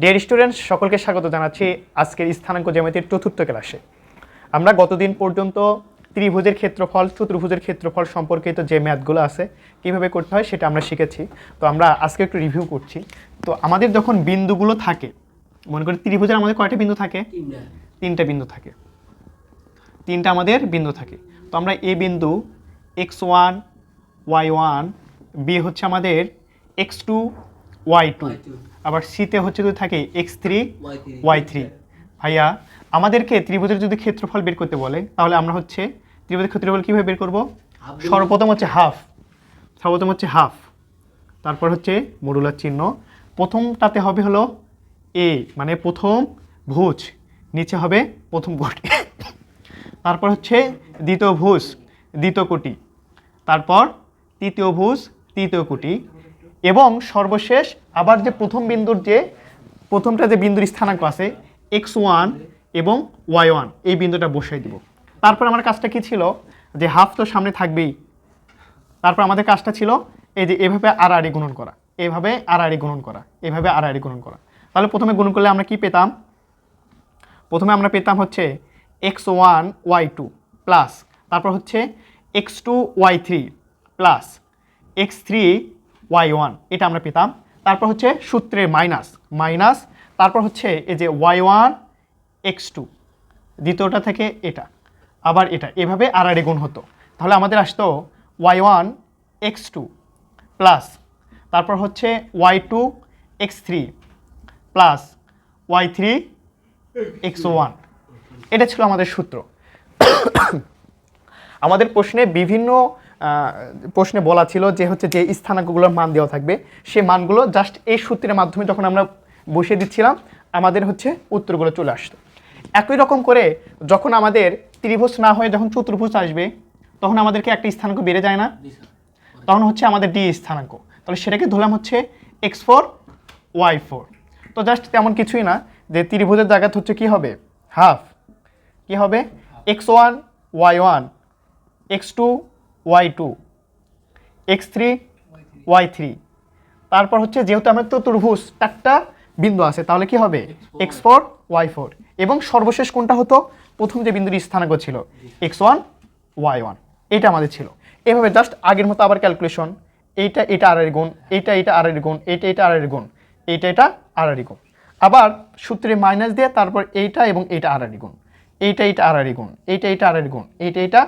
Dear students সকলকে স্বাগত জানাচ্ছি আজকের স্থানাঙ্ক জ্যামিতির চতুর্থ ক্লাসে। আমরা গতদিন পর্যন্ত ত্রিভুজের ক্ষেত্রফল চতুর্ভুজের ক্ষেত্রফল সম্পর্কিত যে ম্যাথগুলো আছে কীভাবে করতে হয় সেটা আমরা শিখেছি। তো আমরা আজকে একটু রিভিউ করছি। তো আমাদের যখন বিন্দুগুলো থাকে মনে করি ত্রিভুজের আমাদের কয়টা বিন্দু থাকে? তিনটা। বিন্দু থাকে। তিনটা আমাদের বিন্দু থাকে। তো আমরা এ বিন্দু x one y one B হচ্ছে আমাদের x two y two Y2 আবার সিতে হচ্ছে যদি থাকে এক্স থ্রি ওয়াই থ্রি ভাইয়া আমাদেরকে ত্রিভুজের যদি ক্ষেত্রফল বের করতে বলে তাহলে আমরা হচ্ছে ত্রিভুজের ক্ষেত্রফল কীভাবে বের করব? সর্বপ্রথম হচ্ছে হাফ সর্বপ্রথম হচ্ছে হাফ তারপর হচ্ছে মডুলার চিহ্ন। প্রথমটাতে হবে হলো এ মানে প্রথম ভুজ। নিচে হবে প্রথম কোটি। তারপর হচ্ছে দ্বিতীয় ভুজ দ্বিতীয় কোটি। তারপর তৃতীয় ভুজ তৃতীয় কোটি। এবং সর্বশেষ আবার যে প্রথম বিন্দুর যে, প্রথমটা যে বিন্দুর স্থানাঙ্ক আছে এক্স ওয়ান এবং ওয়াই ওয়ান এই বিন্দুটা বসাই দিব। তারপর আমার কাজটা কি ছিল? যে হাফ তো সামনে থাকবেই। তারপর আমাদের কাজটা ছিল এই যে এভাবে আড়াআড়ি গুণন করা। এভাবে আর আড়াআড়ি গুণন করা। এভাবে আর আড়াআড়ি গুণন করা। তাহলে প্রথমে গুণন করলে আমরা কি পেতাম? প্রথমে আমরা পেতাম হচ্ছে x one y two plus তারপর হচ্ছে x two y three plus x three y one, এটা আমরা পেতাম। তারপর হচ্ছে সূত্রে মাইনাস মাইনাস তারপর হচ্ছে এই যে ওয়াই ওয়ান, এক্স টু, দ্বিতীয়টা থেকে এটা, আবার এটা, এভাবে আর আড়াআড়ি গুণ হতো। তাহলে আমাদের আসতো y one, x two plus তারপর হচ্ছে y two, x three plus y three, x one. এটা ছিল আমাদের সূত্র। আমাদের প্রশ্নে বিভিন্ন প্রশ্নে বলা ছিল যে হচ্ছে যে স্থানাঙ্কগুলোর মান দেওয়া থাকবে সেই মানগুলো জাস্ট এই সূত্রের মাধ্যমে যখন আমরা বসিয়ে দিচ্ছিলাম আমাদের হচ্ছে উত্তরগুলো চলে আসতো। একই রকম করে যখন আমাদের ত্রিভুজ না হয়ে যখন চতুর্ভুজ আসবে তখন আমাদেরকে একটা স্থানাঙ্ক বেড়ে যায় না? তখন হচ্ছে আমাদের ডি স্থানাঙ্ক। তাহলে সেটাকে ধরলাম হচ্ছে এক্স ফোর ওয়াই ফোর তো জাস্ট তেমন কিছুই না যে ত্রিভুজের জায়গাতে হচ্ছে কি হবে? হাফ কি হবে? X one y one x two y two x three y three তারপর হচ্ছে যেহেতু আমার চতুর্ভুজ চারটা বিন্দু আছে তাহলে কি হবে? এক্স ফোর ওয়াই ফোর এবং সর্বশেষ কোনটা হতো? প্রথম যে বিন্দুর স্থানাঙ্ক ছিল এক্স ওয়ান ওয়াই ওয়ান এটা আমাদের ছিল। এভাবে জাস্ট আগের মতো আবার ক্যালকুলেশন এইটা এটা আড়াই গুণ এইটা এটা আড়াই গুণ এইটা এটা আড়াই গুণ এইটা এটা আড়াই গুণ। আবার সূত্রে মাইনাস দিয়ে তারপর এইটা এবং এইটা আড়াই গুণ এইটা এইটা আড়াই গুণ এইটা এটা আড়াই গুণ এইটা এটা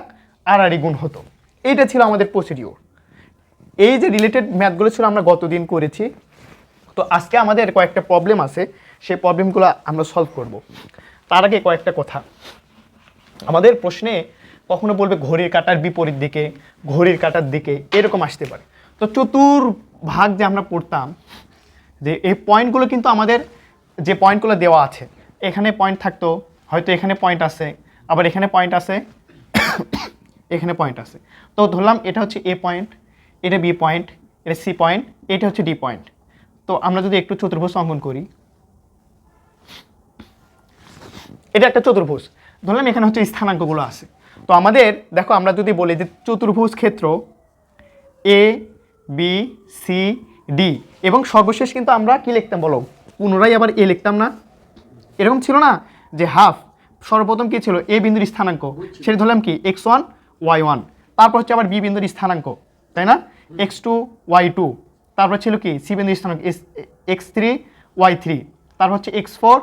আড়াই গুণ হতো। এইটা ছিল আমাদের প্রসিডিওর এই যে রিলেটেড ম্যাথগুলো ছিল আমরা গতদিন করেছি। তো আজকে আমাদের কয়েকটা প্রবলেম আছে, সেই প্রবলেমগুলো আমরা সলভ করব। তার আগে কয়েকটা কথা। আমাদের প্রশ্নে কখনো বলবে ঘড়ির কাটার বিপরীত দিকে, ঘড়ির কাটার দিকে, এরকম আসতে পারে। তো চতুর ভাগ যে আমরা পড়তাম, যে এই পয়েন্টগুলো কিন্তু আমাদের যে পয়েন্টগুলো দেওয়া আছে, এখানে পয়েন্ট থাকতো, হয়তো এখানে পয়েন্ট আছে, আবার এখানে পয়েন্ট আছে এখানে পয়েন্ট আছে। তো ধরলাম এটা হচ্ছে এ পয়েন্ট এটা বি পয়েন্ট এটা সি পয়েন্ট এটা হচ্ছে ডি পয়েন্ট তো আমরা যদি একটু চতুর্ভুজ অঙ্কন করি। এটা একটা চতুর্ভুজ। ধরলাম এখানে হচ্ছে স্থানাঙ্কগুলো আছে। তো আমাদের, দেখো আমরা যদি বলি যে চতুর্ভুজ ক্ষেত্র এ বি সি ডি এবং সর্বশেষ কিন্তু আমরা কি লিখতাম বলো? পুনরায় আবার এ লিখতাম না? এরকম ছিল না? যে হাফ সর্বপ্রথম কি ছিল? এ বিন্দুর স্থানাঙ্ক। সেটা ধরলাম কি? এক্স ওয়ান ওয়াই ওয়ান তারপর হচ্ছে আবার বি বিন্দুর স্থানাঙ্ক তাই না? এক্স টু ওয়াই টু তারপর ছিল কি? সি বিন্দুর স্থানাঙ্ক এক্স থ্রি ওয়াই থ্রি তারপর হচ্ছে এক্স ফোর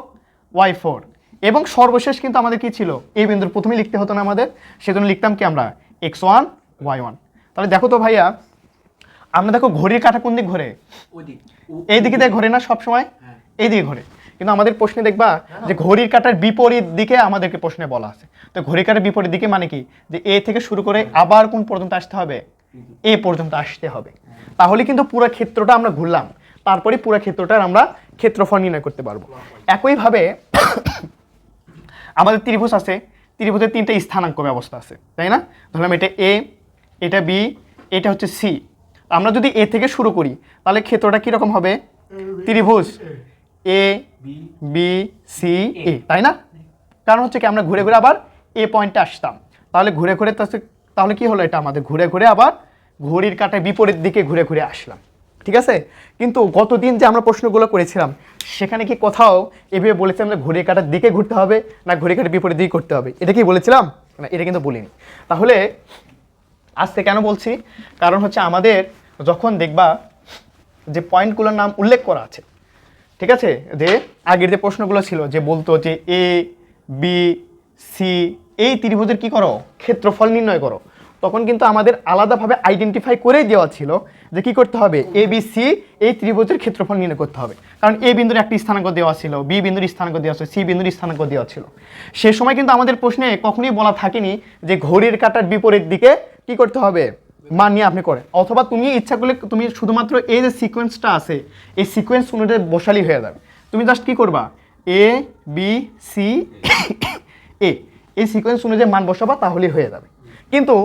ওয়াই ফোর এবং সর্বশেষ কিন্তু আমাদের কি ছিল? এই বিন্দুর প্রথমেই লিখতে হতো না আমাদের সেজন্য লিখতাম কি আমরা? এক্স ওয়ান ওয়াই ওয়ান তাহলে দেখো তো ভাইয়া আমরা দেখো ঘড়ির কাঁটা কোন দিক ঘোরে? ওইদিক এই দিকে দেখ ঘোরে না সব সময় হ্যাঁ। এই দিকে ঘোরে। কিন্তু আমাদের প্রশ্নে দেখবা যে ঘড়ির কাটার বিপরীত দিকে আমাদেরকে প্রশ্নে বলা আছে। তো ঘড়ির কাটার বিপরীত দিকে মানে কি? যে এ থেকে শুরু করে আবার কোন পর্যন্ত আসতে হবে? এ পর্যন্ত আসতে হবে। তাহলে কিন্তু পুরো ক্ষেত্রটা আমরা ঘুরলাম। তারপরে পুরো ক্ষেত্রটার আমরা ক্ষেত্রফল নির্ণয় করতে পারব। একইভাবে আমাদের ত্রিভুজ আছে। ত্রিভুজের তিনটে স্থানাঙ্ক ব্যবস্থা আছে। তাই না? ধরলাম এটা এ এটা বি এটা হচ্ছে সি। আমরা যদি এ থেকে শুরু করি তাহলে ক্ষেত্রটা কীরকম হবে? ত্রিভুজ। এ বি সি এ তাই না? কারণ হচ্ছে কি আমরা ঘুরে ঘুরে আবার এ পয়েন্টে আসতাম। তাহলে ঘুরে ঘুরে তাহলে- তাহলে কি হলো এটা আমাদের? ঘুরে ঘুরে আবার ঘড়ির কাঁটায় বিপরীত দিকে ঘুরে ঘুরে আসলাম। ঠিক আছে? কিন্তু গতদিন যে আমরা প্রশ্নগুলো করেছিলাম সেখানে কি কোথাও এভাবে বলেছিলাম যে ঘড়ি কাটার দিকে ঘুরতে হবে না ঘড়ি কাটার বিপরীত দিকে করতে হবে? এটা কি বলেছিলাম? না এটা কিন্তু বলিনি। তাহলে আজকে কেন বলছি? কারণ হচ্ছে আমাদের যখন দেখবা যে পয়েন্টগুলোর নাম উল্লেখ করা আছে ঠিক আছে? যে আগের যে প্রশ্নগুলো ছিল, যে বলতো যে এ বি সি এই ত্রিভুজের কি করো? ক্ষেত্রফল নির্ণয় করো। তখন কিন্তু আমাদের আলাদাভাবে আইডেন্টিফাই করেই দেওয়া ছিল যে কি করতে হবে? এ বি সি এই ত্রিভুজের ক্ষেত্রফল নির্ণয় করতে হবে। কারণ এ বিন্দুর একটি স্থানাঙ্ক দেওয়া ছিল বি বিন্দুর স্থানাঙ্ক দেওয়া ছিল সি বিন্দুর স্থানাঙ্ক দেওয়া ছিল। সে সময় কিন্তু আমাদের প্রশ্নে কখনোই বলা থাকেনি যে ঘড়ির কাটার বিপরীত দিকে কি করতে হবে? মান নিয়ে আপনি করেন। অথবা তুমি ইচ্ছা করলে তুমি শুধুমাত্র এই যে সিকোয়েন্সটা আছে, এই সিকোয়েন্স অনুযায়ী বসালি হয়ে যাবে। তুমি জাস্ট কি করবা? এ বি সি এ এই সিকোয়েন্স অনুযায়ী মান বসাবা, তাহলেই হয়ে যাবে। কিন্তু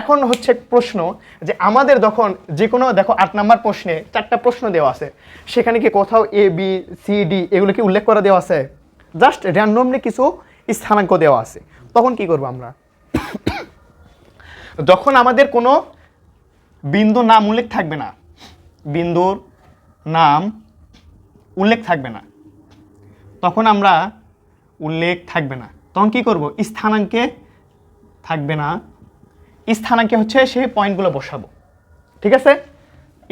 এখন হচ্ছে প্রশ্ন যে আমাদের যখন যে কোনো দেখো আট নাম্বার প্রশ্নে চারটা প্রশ্ন দেওয়া আছে। সেখানে কি কোথাও এ বি সি ডি এগুলো কি উল্লেখ করা দেওয়া আছে? জাস্ট র্যান্ডমলি কিছু স্থানাঙ্ক দেওয়া আছে। তখন কি করব আমরা? যখন আমাদের কোনো বিন্দু নাম উল্লেখ থাকবে না, বিন্দুর নাম উল্লেখ থাকবে না, তখন আমরা উল্লেখ থাকবে না। তখন কী করব? স্থানাঙ্কে থাকবে না। স্থানাঙ্কে হচ্ছে সেই পয়েন্টগুলো বসাবো। ঠিক আছে?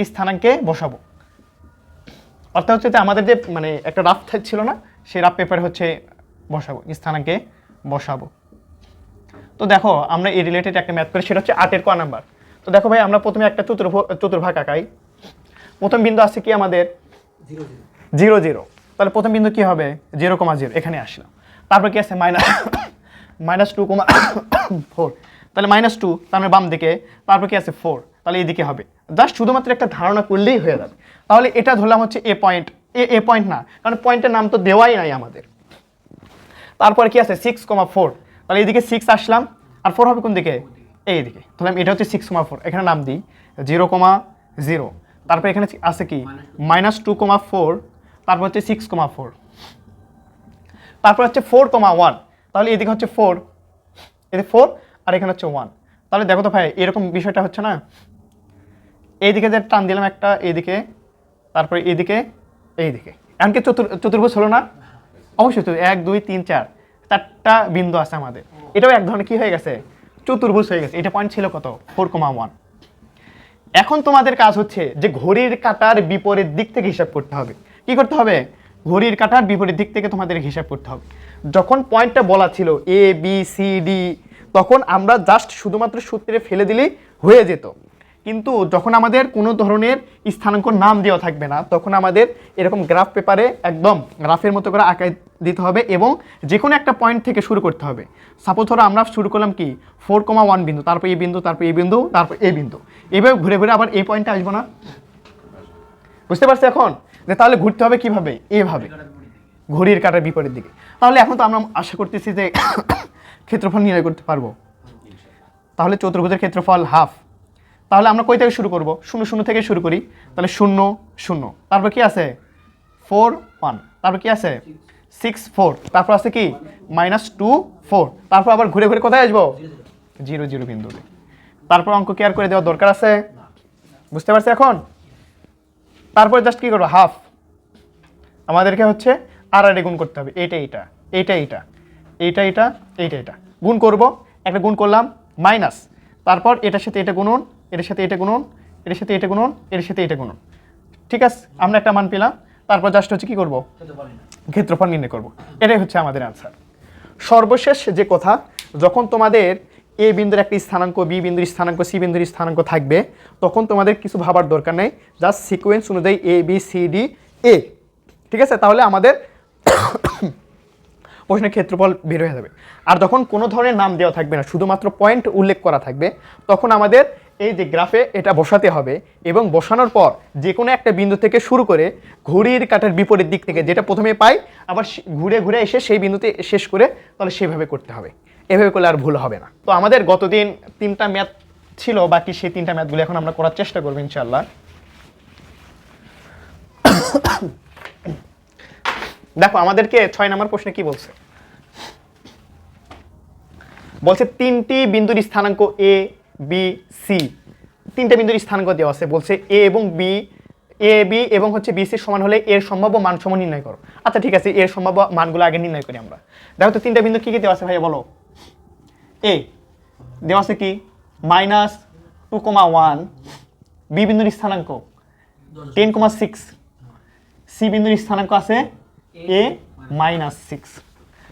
স্থানাঙ্কে বসাবো। অর্থাৎ হচ্ছে যে আমাদের যে মানে একটা রাফ ছিল না, সেই রাফ পেপারে হচ্ছে বসাবো, স্থানাঙ্কে বসাবো। তো দেখো, আমরা এই রিলেটেড একটা ম্যাথ করি সেটা হচ্ছে আটের ক নাম্বার তো দেখো ভাই, আমরা প্রথমে একটা চতুর্ভ, চতুর্ভাগ আঁকাই। প্রথম বিন্দু আছে কি আমাদের? Zero zero. তাহলে প্রথম বিন্দু কি হবে? জিরো কমা জিরো, এখানে আসলো তারপর কি আছে? Minus minus two comma four তাহলে মাইনাস টু তার মানে বাম দিকে। তারপর কি আছে? ফোর তাহলে এইদিকে হবে। জাস্ট শুধুমাত্র একটা ধারণা করলেই হয়ে যাবে। তাহলে এটা ধরলাম হচ্ছে A point A A point না। কারণ পয়েন্টের নাম তো দেওয়াই নাই আমাদের। তারপরে কি আছে? সিক্স কমা ফোর তাহলে এইদিকে সিক্স আসলাম। আর ফোর হবে কোন দিকে এই দিকে তাহলে আমি এটা হচ্ছে সিক্স কমা ফোর এখানে নাম দিই। জিরো কমা জিরো তারপর এখানে আছে কি? মাইনাস টু কমা ফোর তারপর হচ্ছে সিক্স কমা ফোর তারপর হচ্ছে ফোর কমা ওয়ান তাহলে এদিকে হচ্ছে ফোর এদিকে ফোর আর এখানে হচ্ছে ওয়ান তাহলে দেখো তো ভাই, এরকম বিষয়টা হচ্ছে না? এইদিকে যে টান দিলাম একটা, এইদিকে। তারপরে এইদিকে এইদিকে। এমনকি চতুর, চতুর্ভুজ হলো না? অবশ্যই এক, দুই, তিন, চার। চারটা বিন্দু আছে আমাদের। এটাও এক ধরনের কি হয়ে গেছে? চতুর্ভুজ হয়ে গেছে। এটা পয়েন্ট ছিল কত? ফোর কমা ওয়ান এখন তোমাদের কাজ হচ্ছে যে ঘড়ির কাটার বিপরীত দিক থেকে হিসাব করতে হবে। কি করতে হবে? ঘড়ির কাটার বিপরীত দিক থেকে তোমাদের হিসাব করতে হবে। যখন পয়েন্টটা বলা ছিল এ বি সি ডি তখন আমরা জাস্ট শুধুমাত্র সূত্রে ফেলে দিলেই হয়ে যেত। কিন্তু যখন আমাদের কোনো ধরনের স্থানাঙ্ক নাম দেওয়া থাকবে না, তখন আমাদের এরকম গ্রাফ পেপারে একদম গ্রাফের মতো করে আঁকায় দিতে হবে এবং যে কোনো একটা পয়েন্ট থেকে শুরু করতে হবে। সাপোজ ধরো আমরা শুরু করলাম কি? ফোর কমা ওয়ান বিন্দু, তারপর এই বিন্দু, তারপর এই বিন্দু, তারপর এই বিন্দু। এভাবে ঘুরে ঘুরে আবার এই পয়েন্টে আসব না? বুঝতে পারছি এখন? যে তাহলে ঘুরতে হবে কীভাবে? এইভাবে ঘড়ির কাটার বিপরীত দিকে। তাহলে এখন তো আমরা আশা করতেছি যে ক্ষেত্রফল নির্ণয় করতে পারব। তাহলে চতুর্ভুজের ক্ষেত্রফল হাফ তাহলে আমরা কই থেকে শুরু করব? শূন্য শূন্য থেকে শুরু করি। তাহলে শূন্য শূন্য। তারপর কি আছে? ফোর ওয়ান তারপর কি আছে? সিক্স ফোর তারপর আছে কি? মাইনাস টু ফোর তারপর আবার ঘুরে ঘুরে কোথায় আসব? জিরো জিরো বিন্দুতে। তারপর অঙ্ক কেয়ার করে দেওয়ার দরকার আছে? বুঝতে পারছি এখন? তারপরে জাস্ট কী করব? হাফ আমাদেরকে হচ্ছে আর আর গুণ করতে হবে। এইটা এইটা এইটা এইটা এইটা এইটা এইটা এটা গুণ করব, একটা গুণ করলাম মাইনাস তারপর এটার সাথে এটা গুণন, এটার সাথে এটা গুণন, এটার সাথে এটা গুণন, এটার সাথে এটা গুণন। ঠিক আছে? আমরা একটা মান পেলাম। তারপর জাস্ট হচ্ছে কি করব? ক্ষেত্রফল নির্ণয় করব। এটাই হচ্ছে আমাদের অ্যান্সার সর্বশেষ যে কথা, যখন তোমাদের এ বিন্দুর একটি স্থানাঙ্ক, বি বিন্দুর স্থানাঙ্ক, সি বিন্দুর স্থানাঙ্ক থাকবে, তখন তোমাদের কিছু ভাবার দরকার নেই। জাস্ট সিকোয়েন্স অনুযায়ী A B C D A ঠিক আছে? তাহলে আমাদের প্রশ্নের ক্ষেত্রফল বের হয়ে যাবে। আর যখন কোনো ধরনের নাম দেওয়া থাকবে না, শুধুমাত্র পয়েন্ট উল্লেখ করা থাকবে, তখন আমাদের এই যে গ্রাফে এটা বসাতে হবে এবং বসানোর পর যে কোনো একটা বিন্দু থেকে শুরু করে ঘড়ির কাটার বিপরীত দিক থেকে যেটা প্রথমে পাই, আবার ঘুরে ঘুরে এসে সেই বিন্দুতে শেষ করে তাহলে সেভাবে করতে হবে। এভাবে করলে আর ভুল হবে না। তো আমাদের গতদিন তিনটা ম্যাথ ছিল, বাকি সেই তিনটা ম্যাথগুলো এখন আমরা করার চেষ্টা করব ইনশাল্লাহ দেখো, আমাদেরকে ছয় নম্বর প্রশ্নে কি বলছে? বলছে তিনটি বিন্দুর স্থানাঙ্ক এ বি সি তিনটা বিন্দুর স্থানাঙ্ক দেওয়া আছে, বলছে এ এবং বি এ বি এবং হচ্ছে বিসির সমান হলে এর সম্ভাব্য মান সম নির্ণয় করো। আচ্ছা ঠিক আছে, এর সম্ভাব্য মানগুলো আগে নির্ণয় করি আমরা। দেখো তো, তিনটা বিন্দু কী কী দেওয়া আছে ভাইয়া, বলো। এ দেওয়া আছে কি? Minus two comma one B বিন্দুর স্থানাঙ্ক, টেন কমা সিক্স। সি বিন্দুর স্থানাঙ্ক আছে এ মাইনাস সিক্স।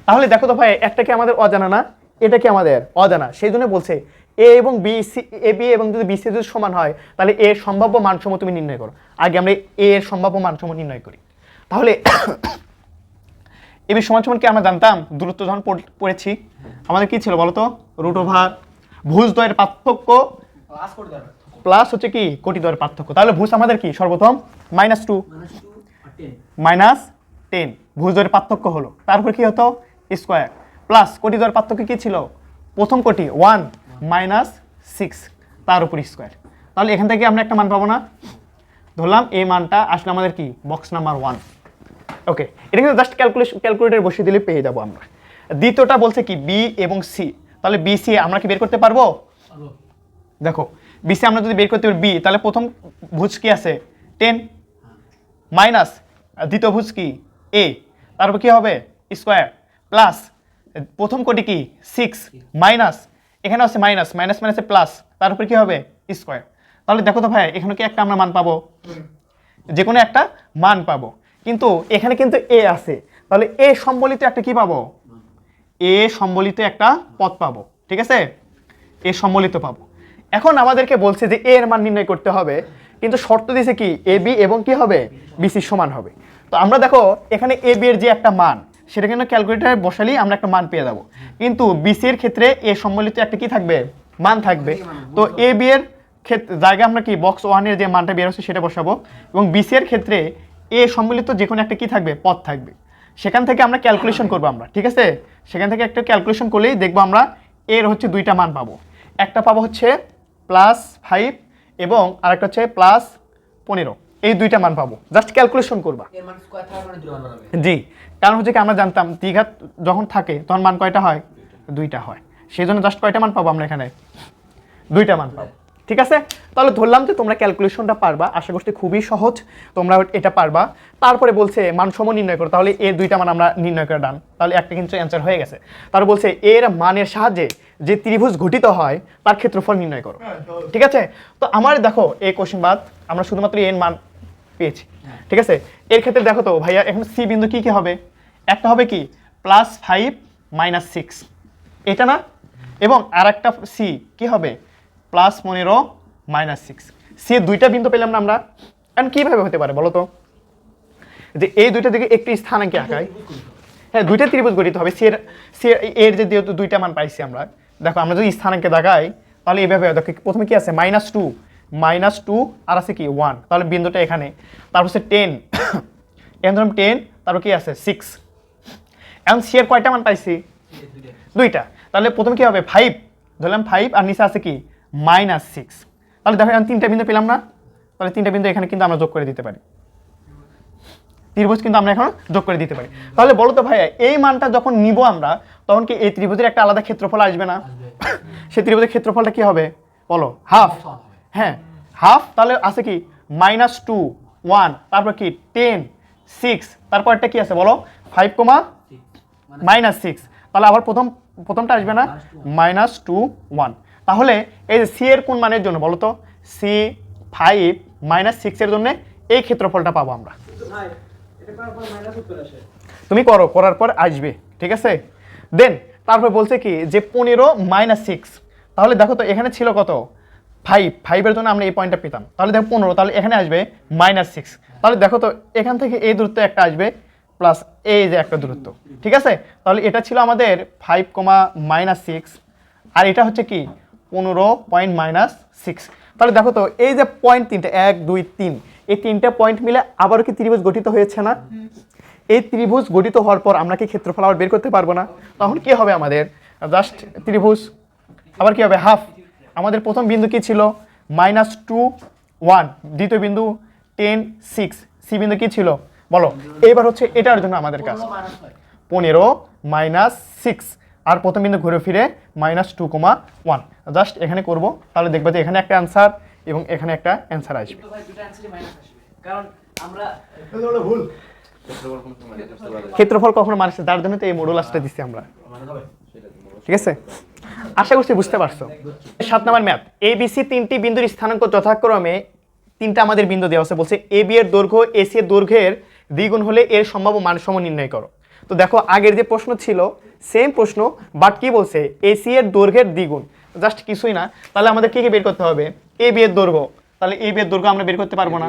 তাহলে দেখো তো ভাই, একটা কি আমাদের অজানা না? এটা কি আমাদের অজানা? সেই জন্য বলছে এ এবং বি সি এ বি এবং যদি বি সি যদি সমান হয় তাহলে এর সম্ভাব্য মানসমূহ তুমি নির্ণয় করো। আগে আমরা এ এর সম্ভাব্য মানসমূহ নির্ণয় করি। তাহলে এ বি সমান সমান কি আমরা জানতাম? দূরত্ব যখন পড়- পড়েছি আমাদের কি ছিল বলো তো রুট ওভার ভুজদ্বয়ের পার্থক্য ক্লাস করে দেবে প্লাস হচ্ছে কি? কোটিদ্বয়ের পার্থক্য। তাহলে ভুজ আমাদের কি? সর্বপ্রথম minus two minus ten ten ভুজদ্বয়ের পার্থক্য হলো। তারপর কি হতো? স্কোয়ার প্লাস কোটিদ্বয়ের পার্থক্য কি ছিল? প্রথম কোটি ওয়ান মাইনাস সিক্স তার উপর স্কোয়ার তাহলে এখান থেকে আমরা একটা মান পাবো না। ধরলাম এই মানটা আসলে আমাদের কি? বক্স নাম্বার ওয়ান ওকে এটা কিন্তু জাস্ট ক্যালকুলেশন ক্যালকুলেটর বসিয়ে দিলে পেয়ে যাব আমরা। দ্বিতীয়টা বলছে কি? বি এবং সি তাহলে বি সি আমরা কি বের করতে পারব? দেখো বিসি আমরা যদি বের করতে পারি বি তাহলে প্রথম ভুজ কি আছে? টেন মাইনাস দ্বিতীয় ভুজ কি? এ তারপর কি হবে? স্কোয়ার প্লাস প্রথম কোটি কি? সিক্স মাইনাস এখানে আছে মাইনাস মাইনাস মাইনাসে প্লাস তার উপরে কি হবে? স্কোয়ার তাহলে দেখো তো ভাই, এখানে কি একটা আমরা মান পাবো? যে কোনো একটা মান পাবো। কিন্তু এখানে কিন্তু এ আছে। তাহলে এ সম্বলিত একটা কি পাবো? এ সম্বলিত একটা পদ পাবো। ঠিক আছে? এ সম্বলিত পাবো। এখন আমাদেরকে বলছে যে এ এর মান নির্ণয় করতে হবে, কিন্তু শর্ত দিয়েছে কি? এ বি এবং কি হবে? বিসি সমান হবে। তো আমরা দেখো, এখানে এ বি এর যে একটা মান সেটা কিন্তু ক্যালকুলেটারে বসালেই আমরা একটা মান পেয়ে যাব। কিন্তু বিসি এর ক্ষেত্রে এ সম্বলিত একটা কি থাকবে? মান থাকবে। তো এ বি এর ক্ষেত্রে জায়গায় আমরা কি বক্স ওয়ানের যে মানটা বের হচ্ছে সেটা বসাবো। এবং বিসি এর ক্ষেত্রে এ সম্মিলিত যে কোনো একটা কি থাকবে? পদ থাকবে। সেখান থেকে আমরা ক্যালকুলেশন করব আমরা ঠিক আছে? সেখান থেকে একটা ক্যালকুলেশন করলেই দেখব আমরা এর হচ্ছে দুইটা মান পাবো। একটা পাবো হচ্ছে প্লাস ফাইভ এবং আরেকটা হচ্ছে প্লাস পনেরো। এই দুইটা মান পাবো। জাস্ট ক্যালকুলেশন করবা। মানে জি। কারণ হচ্ছে কি আমরা জানতাম দীঘা যখন থাকে তখন মান কয়টা হয়? দুইটা হয়। সেই জন্য জাস্ট কয়টা মান পাবো আমরা এখানে? দুইটা মান পাবো। ঠিক আছে? তাহলে ধরলাম যে তোমরা ক্যালকুলেশনটা পারবা। আশা করছি খুবই সহজ। তোমরা এটা পারবা। তারপরে বলছে মান সম নির্ণয় করো। তাহলে এর দুইটা মান আমরা নির্ণয় করে ডান। তাহলে একটা কিন্তু অ্যান্সার হয়ে গেছে। তারপর বলছে এর মানের সাহায্যে যে ত্রিভুজ ঘটিত হয় তার ক্ষেত্রফল নির্ণয় করো। ঠিক আছে? তো আমার দেখো এই কোশ্চেন বাদ আমরা শুধুমাত্র এর মান পেয়েছি। ঠিক আছে? এর ক্ষেত্রে দেখো তো ভাইয়া এখন সি বিন্দু কি কি হবে? একটা হবে কি? প্লাস ফাইভ মাইনাস সিক্স এটা না? এবং আর একটা সি কি হবে? প্লাস পনেরো মাইনাস সিক্স সি দুইটা বিন্দু পেলাম না আমরা। এখন কীভাবে হতে পারে বলো তো? যে এই দুইটা দিকে একটি স্থানাঙ্কে আঁকায় হ্যাঁ দুইটা ত্রিভুজ গঠিত হবে। সি এর সি এর যে যেহেতু দুইটা মান পাইছি আমরা, দেখো আমরা যদি স্থানাঙ্কে দেখাই, তাহলে এইভাবে দেখো প্রথমে কি আছে? মাইনাস টু মাইনাস টু আর আছে কি? ওয়ান তাহলে বিন্দুটা এখানে। তারপর হচ্ছে টেন এখানে ধরুন টেন তারপর কি আছে? সিক্স এখন সি এর কয়টা মান পাইছি? দুইটা। তাহলে প্রথম কি হবে? ফাইভ ধরলাম ফাইভ আর নিচে আছে কি? মাইনাস সিক্স তাহলে দেখো এখন তিনটা বিন্দু পেলাম না। তাহলে তিনটা বিন্দু এখানে কিন্তু আমরা যোগ করে দিতে পারি। ত্রিভুজ কিন্তু আমরা এখন যোগ করে দিতে পারি। তাহলে বলো তো ভাইয়া এই মানটা যখন নিব আমরা তখন কি এই ত্রিভুজের একটা আলাদা ক্ষেত্রফল আসবে না? সেই ত্রিভুজের ক্ষেত্রফলটা কি হবে? বলো হাফ। হ্যাঁ হাফ তাহলে আছে কি? মাইনাস টু ওয়ান তারপর কি? টেন সিক্স তারপরটা কি আছে? বলো ফাইভ কমা মাইনাস সিক্স তাহলে আবার প্রথম প্রথমটা আসবে না? মাইনাস টু ওয়ান তাহলে এই যে সি এর কোন মানের জন্য বলো তো সি ফাইভ মাইনাস সিক্সের জন্য এই ক্ষেত্রফলটা পাবো আমরা। তুমি করো করার পর আসবে ঠিক আছে? দেন তারপর বলছে কি যে পনেরো মাইনাস সিক্স তাহলে দেখো তো এখানে ছিল কত? ফাইভ ফাইভের জন্য আমরা এই পয়েন্টটা পেতাম। তাহলে দেখো পনেরো তাহলে এখানে আসবে মাইনাস সিক্স তাহলে দেখো তো এখান থেকে এই দূরত্ব একটা আসবে প্লাস এই যে একটা দূরত্ব, ঠিক আছে? তাহলে এটা ছিল আমাদের ফাইভ কমা মাইনাস সিক্স আর এটা হচ্ছে কি? পনেরো পয়েন্ট মাইনাস সিক্স তাহলে দেখো তো, এই যে পয়েন্ট তিনটে, এক, দুই, তিন, এই তিনটা পয়েন্ট মিলে আবারও কি ত্রিভুজ গঠিত হয়েছে না? এই ত্রিভুজ গঠিত হওয়ার পর আমরা কি ক্ষেত্রফল আবার বের করতে পারব না? তখন কি হবে আমাদের? জাস্ট ত্রিভুজ। আবার কি হবে? হাফ আমাদের প্রথম বিন্দু কি ছিল? মাইনাস টু ওয়ান দ্বিতীয় বিন্দু টেন সিক্স সি বিন্দু কি ছিল? বলো এইবার হচ্ছে এটার জন্য আমাদের কাজ। পনেরো মাইনাস সিক্স আর প্রথম বিন্দু ঘুরে ফিরে minus two comma one. Just এখানে করব তাহলে দেখবে যে এখানে একটা অ্যান্সার এবং এখানে একটা অ্যান্সার আসবে। কিন্তু। কারণ আমরা ভুল। ক্ষেত্রফল কখনো মানুষ তার জন্য তো এই মডুলাসটা দিচ্ছি আমরা। ঠিক আছে? আশা করছি বুঝতে পারছ। সাত number math A B C তিনটি বিন্দুর স্থানাঙ্ক যথাক্রমে তিনটা আমাদের বিন্দু দেওয়া আছে বলছে এ বি এর দৈর্ঘ্য এসি এর দৈর্ঘ্যের দ্বিগুণ হলে এর সম্ভাব্য মান সম নির্ণয় করো। তো দেখো, আগের যে প্রশ্ন ছিল সেম প্রশ্ন বাট কি বলছে? এসি এর দৈর্ঘ্যের দ্বিগুণ। জাস্ট কিছুই না। তাহলে আমাদের কি কি বের করতে হবে? এ বি এর দৈর্ঘ্য। তাহলে এ বি এর দৈর্ঘ্য আমরা বের করতে পারব না।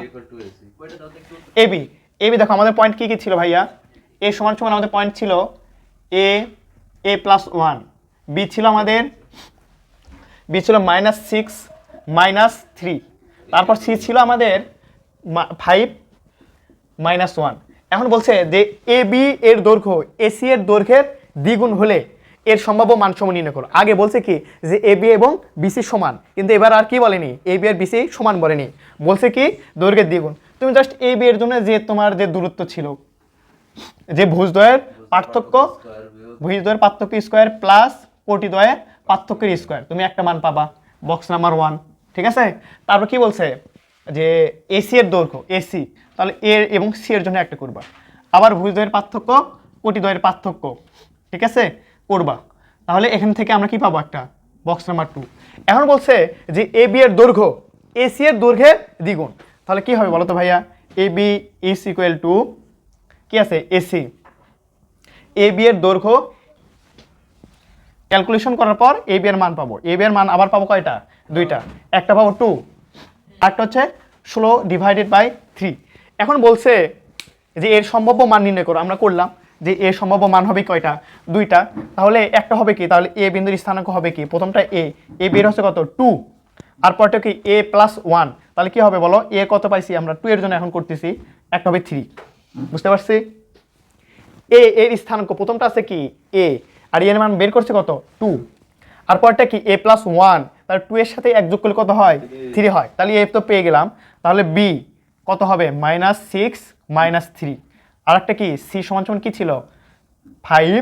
এ বি এ বি দেখো, আমাদের পয়েন্ট কি কি ছিল ভাইয়া? এ সমান সমান আমাদের পয়েন্ট ছিল A A plus one B ছিল আমাদের বি ছিল মাইনাস সিক্স মাইনাস থ্রি তারপর সি ছিল আমাদের ফাইভ মাইনাস ওয়ান এখন বলছে যে এ বি এর দৈর্ঘ্য এসি এর দৈর্ঘ্যের দ্বিগুণ হলে এর সম্ভাব্য মান সম নির্ণয় করো। আগে বলছে কি যে এ বি এবং বিসি সমান, কিন্তু এবার আর কি বলেনি? এ বি আর বিসি সমান বলেনি। বলছে কি দৈর্ঘ্যের দ্বিগুণ। তুমি জাস্ট এ বি এর জন্য যে তোমার যে দূরত্ব ছিল, যে ভুজদ্বয়ের পার্থক্য ভুজদ্বয়ের পার্থক্য স্কোয়ার প্লাস কোটিদ্বয়ের পার্থক্যের স্কোয়ার তুমি একটা মান পাবা বক্স নাম্বার ওয়ান ঠিক আছে? তারপর কি বলছে? যে এসি এর দৈর্ঘ্য এসি তাহলে এ এবং সি এর জন্য একটা করবা। আবার ভুজদ্বয়ের পার্থক্য, কোটি কোটিদ্বয়ের পার্থক্য, ঠিক আছে? করবা। তাহলে এখান থেকে আমরা কি পাবো একটা? বক্স নাম্বার টু এখন বলছে যে এ বি এর দৈর্ঘ্য এসি এর দৈর্ঘ্যের দ্বিগুণ। তাহলে কি হবে বলো তো ভাইয়া? A B is equal to কি আছে? এসি এ বি এর দৈর্ঘ্য ক্যালকুলেশন করার পর এ বি এর মান পাবো। এ বি এর মান আবার পাবো কয়টা? দুইটা। একটা পাবো টু একটা হচ্ছে ষোলো ডিভাইডেড বাই থ্রি এখন বলছে যে এর সম্ভাব্য মান নির্ণয় করো, আমরা করলাম যে এর সম্ভাব্য মান হবে কয়টা? দুইটা। তাহলে একটা হবে কি? তাহলে এ বিন্দুর স্থানাঙ্ক হবে কি? প্রথমটা এ। এ বের হচ্ছে কত? টু আর পরটা কি? এ প্লাস ওয়ান তাহলে কি হবে বলো? এ কত পাইছি? আমরা টু এর জন্য এখন করতেছি একটা হবে থ্রি বুঝতে পারছি? এ, এর স্থানাঙ্ক প্রথমটা আছে কি? এ। আর এর মান বের করছে কত? টু আর পরটা কি? এ প্লাস ওয়ান তাহলে টু এর সাথে এক যোগ করলে কত হয়? থ্রি হয়। তাহলে এফ তো পেয়ে গেলাম। তাহলে বি কত হবে? মাইনাস সিক্স মাইনাস থ্রি আর একটা কি? সি সমান সমান কী ছিল? ফাইভ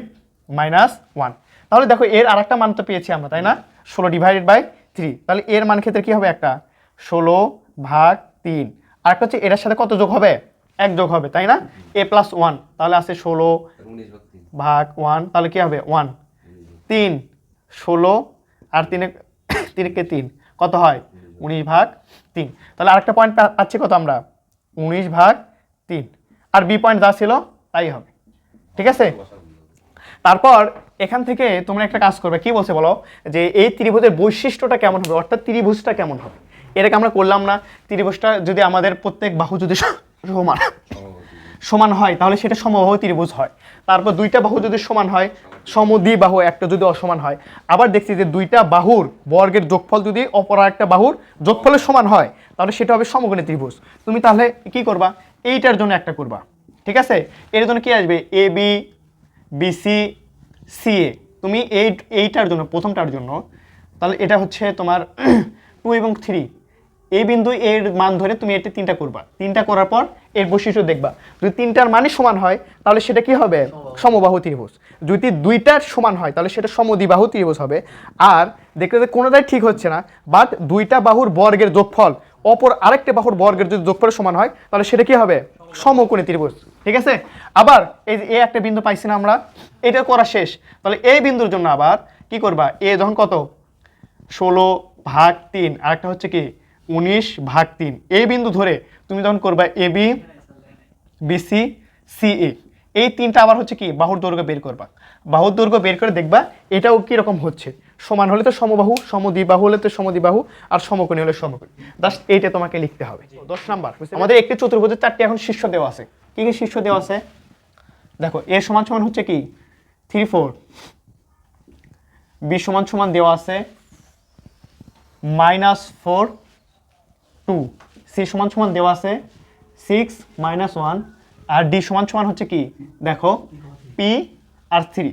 মাইনাস ওয়ান তাহলে দেখো এর আর একটা মান তো পেয়েছি আমরা তাই না? ষোলো ডিভাইডেড বাই থ্রি তাহলে এর মান ক্ষেত্রে কী হবে একটা? ষোলো ভাগ তিন। আর একটা হচ্ছে এটার সাথে কত যোগ হবে? এক যোগ হবে তাই না? এ প্লাস ওয়ান তাহলে আছে ষোলো ভাগ ওয়ান তাহলে কী হবে? ওয়ান তিন। ষোলো আর তিনে তিনকে তিন। কত হয়? উনিশ ভাগ তিন। তাহলে আরেকটা পয়েন্ট পাচ্ছি কত আমরা? উনিশ ভাগ তিন। আর বি পয়েন্ট যা ছিল, তাই হবে। ঠিক আছে? তারপর এখান থেকে তোমরা একটা কাজ করবে। কি বলছে বলো? যে এই ত্রিভুজের বৈশিষ্ট্যটা কেমন হবে? অর্থাৎ ত্রিভুজটা কেমন হবে? এটাকে আমরা করলাম না। ত্রিভুজটা যদি আমাদের প্রত্যেক বাহু যদি সমান সমান হয়, তাহলে সেটা সমবাহু ত্রিভুজ হয়। তারপর দুইটা বাহু যদি সমান হয় সমদ্বি বাহু একটা যদি অসমান হয়। আবার দেখছি যে দুইটা বাহুর বর্গের যোগফল যদি অপর একটা বাহুর যোগফলের সমান হয়, তাহলে সেটা হবে সমকোণী ত্রিভুজ। তুমি তাহলে কি করবা? এইটার জন্য একটা করবা। ঠিক আছে? এর জন্য কি আসবে? এ বি বিসি সিএ তুমি এই, এইটার জন্য, প্রথমটার জন্য, তাহলে এটা হচ্ছে তোমার টু এবং থ্রি এই বিন্দু এর মান ধরে তুমি এটি তিনটা করবা। তিনটা করার পর এর বৈশিষ্ট্য দেখবা। যদি তিনটার মানে সমান হয় তাহলে সেটা কি হবে? সমবাহু। ত্রিভুজ। যদি দুইটার সমান হয় তাহলে সেটা সমদ্বিবাহু ত্রিভুজ হবে। আর দেখতে যে কোনোটাই ঠিক হচ্ছে না বাট দুইটা বাহুর বর্গের যোগফল অপর আরেকটা বাহুর বর্গের যদি যোগফলের সমান হয় তাহলে সেটা কি হবে? সমকোণী ত্রিভুজ। ঠিক আছে? আবার এই যে এ একটা বিন্দু পাইছি না আমরা এটা করা শেষ। তাহলে এই বিন্দুর জন্য আবার কি করবা? এ যখন কত? ষোলো ভাগ তিন। আরেকটা হচ্ছে কি? উনিশ ভাগ তিন। এই বিন্দু ধরে তুমি যখন করবা এ বি বিসি সিএ এই তিনটা আবার হচ্ছে কি? বাহুর দৈর্ঘ্য বের করবা। বাহুর দৈর্ঘ্য বের করে দেখবা এটাও কীরকম হচ্ছে? সমান হলে তো সমবাহু সমদ্বিবাহু হলে তো সমদ্বিবাহু আর সমকোণী হলে সমকোণী। জাস্ট এইটা তোমাকে লিখতে হবে। দশ নাম্বার। আমাদের একটি চতুর্ভুজের চারটি এখন শীর্ষ দেওয়া আছে। কি কি শীর্ষ দেওয়া আছে? দেখো এ সমান সমান হচ্ছে কি? থ্রি ফোর বি সমান সমান দেওয়া আছে। মাইনাস ফোর টু, সি সমান সমান দেওয়া আছে সিক্স মাইনাস ওয়ান আর ডি সমান সমান হচ্ছে কি? দেখো পি আর থ্রি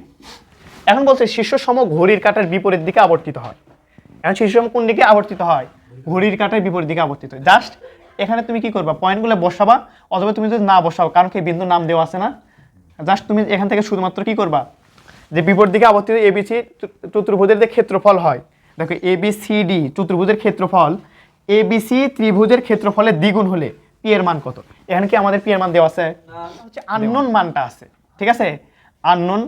এখন বলছে শীর্ষ সম ঘড়ির কাঁটার বিপরীত দিকে আবর্তিত হয়। এখন শীর্ষ সম কোন দিকে আবর্তিত হয়? ঘড়ির কাঁটার বিপরীত দিকে আবর্তিত হয়। জাস্ট এখানে তুমি কি করবা? পয়েন্টগুলো বসাবা, অথবা তুমি যদি না বসাও, কারণ কি বিন্দু নাম দেওয়া আছে না? জাস্ট তুমি এখান থেকে শুধুমাত্র কি করবা? যে বিপরীত দিকে আবর্তিত এবিসি চতুর্ভুজের যে ক্ষেত্রফল হয়, দেখো এবিসিডি চতুর্ভুজের ক্ষেত্রফল এবিসি ত্রিভুজের ক্ষেত্রফলের দ্বিগুণ হলে পি এর মান কত? এখানে কি আমাদের পি এর মান দেওয়া আছে? হচ্ছে আননোন মানটা আছে। ঠিক আছে? আননোন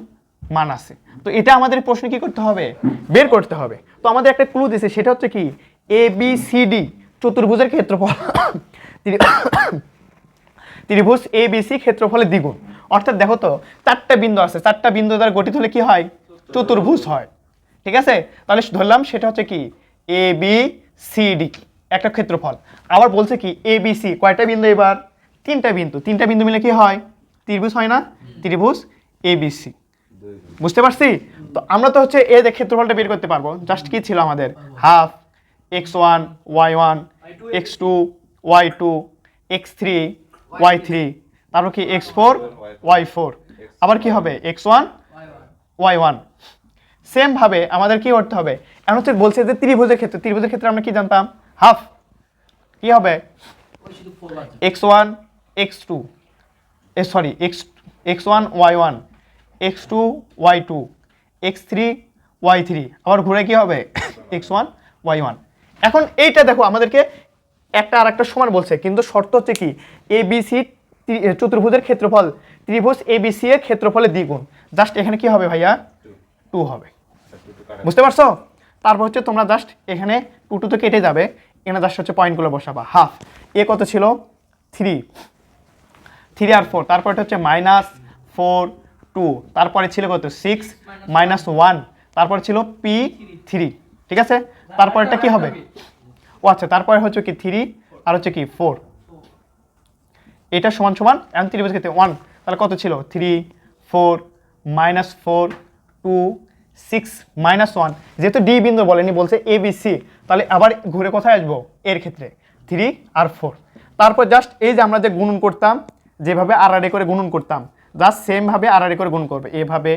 মান আছে। তো এটা আমাদের প্রশ্নে কি করতে হবে? বের করতে হবে। তো আমাদের একটা ক্লু দিছে সেটা হচ্ছে কি? এ বি সি ডি চতুর্ভুজের ক্ষেত্রফল ত্রি- ত্রিভুজ এ বি সি ক্ষেত্রফলের দ্বিগুণ। অর্থাৎ দেখো তো চারটা বিন্দু আছে। চারটা বিন্দু দ্বারা গঠিত হলে কি হয়? চতুর্ভুজ হয়। ঠিক আছে? তাহলে ধরলাম সেটা হচ্ছে কি? এ বি সি ডি একটা ক্ষেত্রফল। আবার বলছে কি এ বি সি কয়টা বিন্দু এবার? তিনটা বিন্দু। তিনটা বিন্দু মিলে কি হয়? ত্রিভুজ হয় না? ত্রিভুজ এ বি সি বুঝতে পারছি? তো আমরা তো হচ্ছে এ যে ক্ষেত্রফলটা বের করতে পারব। জাস্ট কি ছিল আমাদের? Half x one y one x two y two x three y three তারপর কি এক্স ফোর ওয়াই ফোর আবার কি হবে? এক্স ওয়ান ওয়াই ওয়ান সেমভাবে আমাদের কি করতে হবে? এখন হচ্ছে বলছে যে ত্রিভুজের ক্ষেত্রে ত্রিভুজের ক্ষেত্রে আমরা কি জানতাম? হাফ। কি হবে? X one x two. Uh sorry x x one y one x two y two x three y three. আবার ঘুরে কি হবে? X one y one. এখন এইটা দেখো আমাদেরকে একটা আর একটা সমান বলছে কিন্তু শর্ত হচ্ছে কি? এ বি সি চতুর্ভুজের ক্ষেত্রফল ত্রিভুজ এ বি সি এর ক্ষেত্রফলে দ্বিগুণ। জাস্ট এখানে কি হবে ভাইয়া? টু হবে। বুঝতে পারছ? তারপর হচ্ছে তোমরা জাস্ট এখানে টু টু তো কেটে যাবে। এখানে জাস্ট হচ্ছে পয়েন্টগুলো বসাবা। হাফ এ কত ছিল? থ্রি থ্রি আর ফোর তারপরে হচ্ছে মাইনাস ফোর টু তারপরে ছিল কত? সিক্স মাইনাস ওয়ান তারপরে ছিল পি থ্রি ঠিক আছে? তারপরেটা কি হবে? ও আচ্ছা তারপরে হচ্ছে কি থ্রি আর হচ্ছে কি ফোর এটা সমান সমান এমন ত্রিভুজ ক্ষেত্রে ওয়ান তাহলে কত ছিল? Three four minus four two six minus one যেহেতু ডি বিন্দু বলেনি, বলছে এ বি সি তাহলে আবার ঘুরে কোথায় আসব? এর ক্ষেত্রে। থ্রি আর ফোর তারপর জাস্ট এই যে আমরা যে গুণন করতাম, যেভাবে আড়াআড়ি করে গুণন করতাম জাস্ট সেমভাবে আড়াআড়ি করে গুণ করবে। এভাবে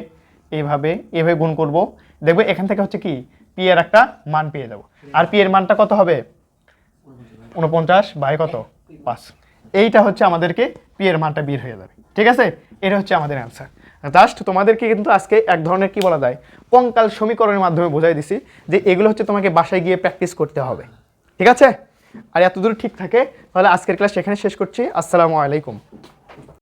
এভাবে এভাবে গুণ করব। দেখবে এখান থেকে হচ্ছে কি? পি এর একটা মান পেয়ে যাব। আর পি এর মানটা কত হবে? উনপঞ্চাশ বাই কত? পাঁচ। এইটা হচ্ছে আমাদেরকে পি এর মানটা বের হয়ে যাবে। ঠিক আছে? এটা হচ্ছে আমাদের অ্যান্সার জাস্ট তোমাদেরকে কিন্তু আজকে এক ধরনের কি বলা যায় কঙ্কাল সমীকরণের মাধ্যমে বোঝাই দিছি যে এগুলো হচ্ছে তোমাকে বাসায় গিয়ে প্র্যাকটিস করতে হবে। ঠিক আছে? আর এতদূর ঠিক থাকে, তাহলে আজকের ক্লাস এখানে শেষ করছি। আসসালামু আলাইকুম।